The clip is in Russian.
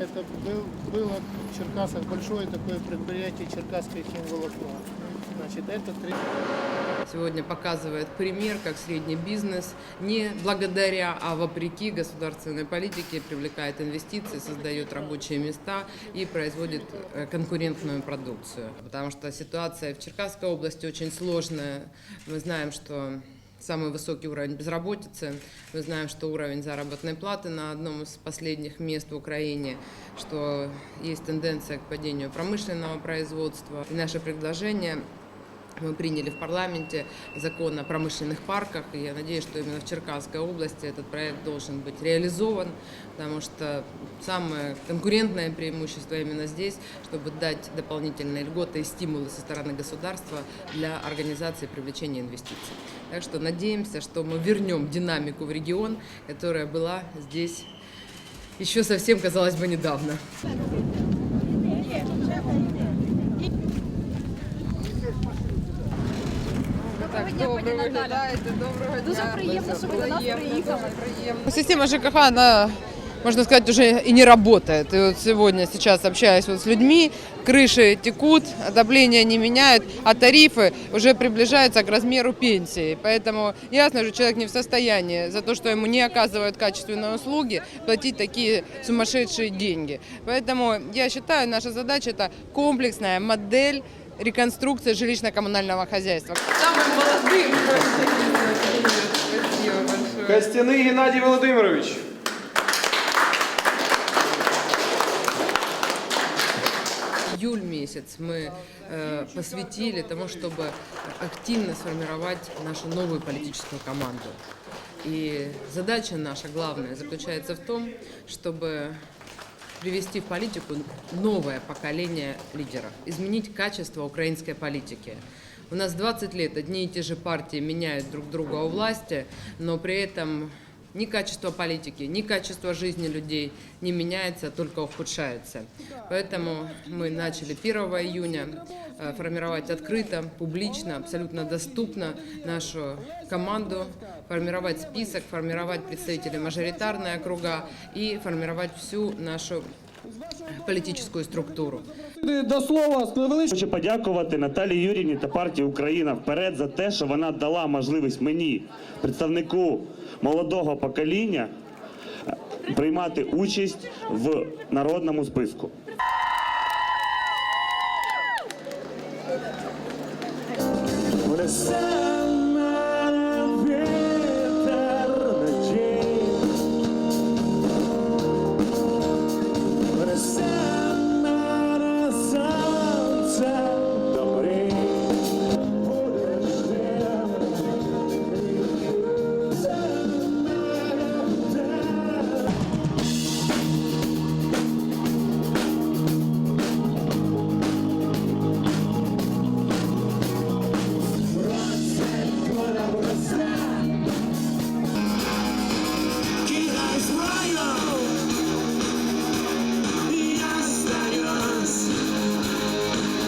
Это был, было в Черкасах большое такое предприятие Черкасское химволокно. Значит, это три... Сегодня показывает пример, как средний бизнес не благодаря, а вопреки государственной политике привлекает инвестиции, создает рабочие места и производит э, конкурентную продукцию. Потому что ситуация в Черкасской области очень сложная. Мы знаем, что самый высокий уровень безработицы. Мы знаем, что уровень заработной платы на одном из последних мест в Украине, что есть тенденция к падению промышленного производства. И наше предложение мы приняли в парламенте закон о промышленных парках, и я надеюсь, что именно в Черкасской области этот проект должен быть реализован, потому что самое конкурентное преимущество именно здесь, чтобы дать дополнительные льготы и стимулы со стороны государства для организации привлечения инвестиций. Так что надеемся, что мы вернем динамику в регион, которая была здесь еще совсем, казалось бы, недавно. Так, добре виглядаєте, доброго Дуже дня. приємно, що ви до нас Приємно, приїхали. дуже приємно. Система ЖКХ, она, можно сказать, уже и не работает. И вот сегодня, сейчас общаюсь вот с людьми, крыши текут, отопление не меняют, а тарифы уже приближаются к размеру пенсии. Поэтому ясно, что человек не в состоянии за то, что ему не оказывают качественные услуги, платить такие сумасшедшие деньги. Поэтому я считаю, наша задача это комплексная модель реконструкции жилищно-коммунального хозяйства. Самым молодым. Спасибо большое. Геннадий Володимирович. Июль месяц мы э, посвятили тому, чтобы активно сформировать нашу новую политическую команду. И задача наша главная заключается в том, чтобы привести в политику новое поколение лидеров, изменить качество украинской политики. У нас 20 лет одни и те же партии меняют друг друга у власти, но при этом ни качество политики, ни качество жизни людей не меняется, а только ухудшается. Поэтому мы начали 1 июня э, формировать открыто, публично, абсолютно доступно нашу команду, формировать список, формировать представителей мажоритарные округа и формировать всю нашу политическую структуру. До слова, з Хочу подякувати Наталії Юрівні та партії Україна вперед за те, що вона дала можливість мені, представнику молодого покоління, приймати участь в народному списку. Вони